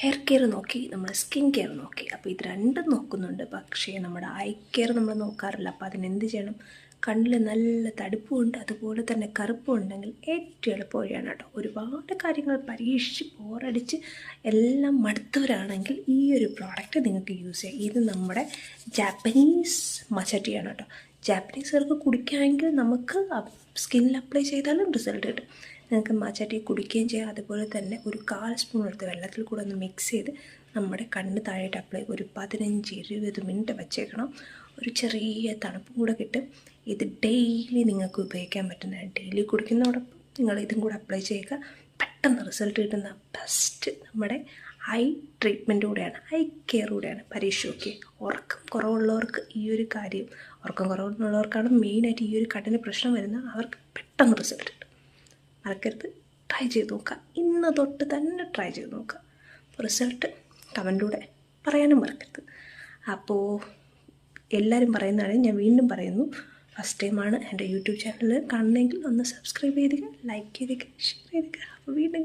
Hair care നോക്കി നമ്മൾ skin care നോക്കി. അപ്പോൾ ഇത് രണ്ടും നോക്കുന്നുണ്ട്. പക്ഷേ നമ്മുടെ ഐ കെയർ നമ്മൾ നോക്കാറില്ല. അപ്പോൾ അതിനെന്ത് ചെയ്യണം? കണ്ണിൽ നല്ല തടുപ്പുമുണ്ട് അതുപോലെ തന്നെ കറുപ്പും ഉണ്ടെങ്കിൽ ഏറ്റവും എളുപ്പ വഴിയാണ് കേട്ടോ. ഒരുപാട് കാര്യങ്ങൾ പരീക്ഷിച്ച് ബോറടിച്ച് എല്ലാം മടുത്തവരാണെങ്കിൽ ഈ ഒരു പ്രോഡക്റ്റ് നിങ്ങൾക്ക് യൂസ് ചെയ്യാം. ഇത് നമ്മുടെ ജാപ്പനീസ് മച്ചട്ടിയാണ് കേട്ടോ. ജാപ്പനീസുകാർക്ക് കുടിക്കുകയാണെങ്കിൽ നമുക്ക് സ്കിന്നിൽ അപ്ലൈ ചെയ്താലും റിസൾട്ട് കിട്ടും. നിങ്ങൾക്ക് മാച്ചാട്ടി കുടിക്കുകയും ചെയ്യാം. അതുപോലെ തന്നെ ഒരു കാൽ സ്പൂൺ എടുത്ത് വെള്ളത്തിൽ കൂടെ ഒന്ന് മിക്സ് ചെയ്ത് നമ്മുടെ കണ്ണ് താഴെയിട്ട് അപ്ലൈ ഒരു പതിനഞ്ച് ഇരുപത് മിനിറ്റ് വച്ചേക്കണം. ഒരു ചെറിയ തണുപ്പും കൂടെ കിട്ടും. ഇത് ഡെയിലി നിങ്ങൾക്ക് ഉപയോഗിക്കാൻ പറ്റുന്നതാണ് ഡെയിലി കുടിക്കുന്നതോടൊപ്പം നിങ്ങൾ ഇതും കൂടെ അപ്ലൈ ചെയ്യുക. പെട്ടെന്ന് റിസൾട്ട് കിട്ടുന്ന ബെസ്റ്റ് നമ്മുടെ ഐ ട്രീറ്റ്മെന്റൂടെയാണ് ഐ കെയർ കൂടെയാണ് പരീക്ഷ നോക്കി ഉറക്കം കുറവുള്ളവർക്ക് ഈ ഒരു കാര്യം ഉറക്കം കുറവുള്ളവർക്കാണ് മെയിനായിട്ട് ഈ ഒരു കണ്ണിന് പ്രശ്നം വരുന്നത്. അവർക്ക് പെട്ടെന്ന് റിസൾട്ട് കിട്ടും. മറക്കരുത്. ട്രൈ ചെയ്ത് നോക്കുക. ഇന്ന് തൊട്ട് തന്നെ ട്രൈ ചെയ്ത് നോക്കുക. റിസൾട്ട് കമന്റിലൂടെ പറയാനും മറക്കരുത്. അപ്പോൾ എല്ലാവരും പറയുന്നതാണ് ഞാൻ വീണ്ടും പറയുന്നു. ഫസ്റ്റ് ടൈമാണ് എന്റെ യൂട്യൂബ് ചാനൽ കാണണമെങ്കിൽ ഒന്ന് സബ്സ്ക്രൈബ് ചെയ്തേക്കുക ലൈക്ക് ചെയ്തേക്കുക ഷെയർ ചെയ്തേക്കുക അപ്പോൾ വീണ്ടും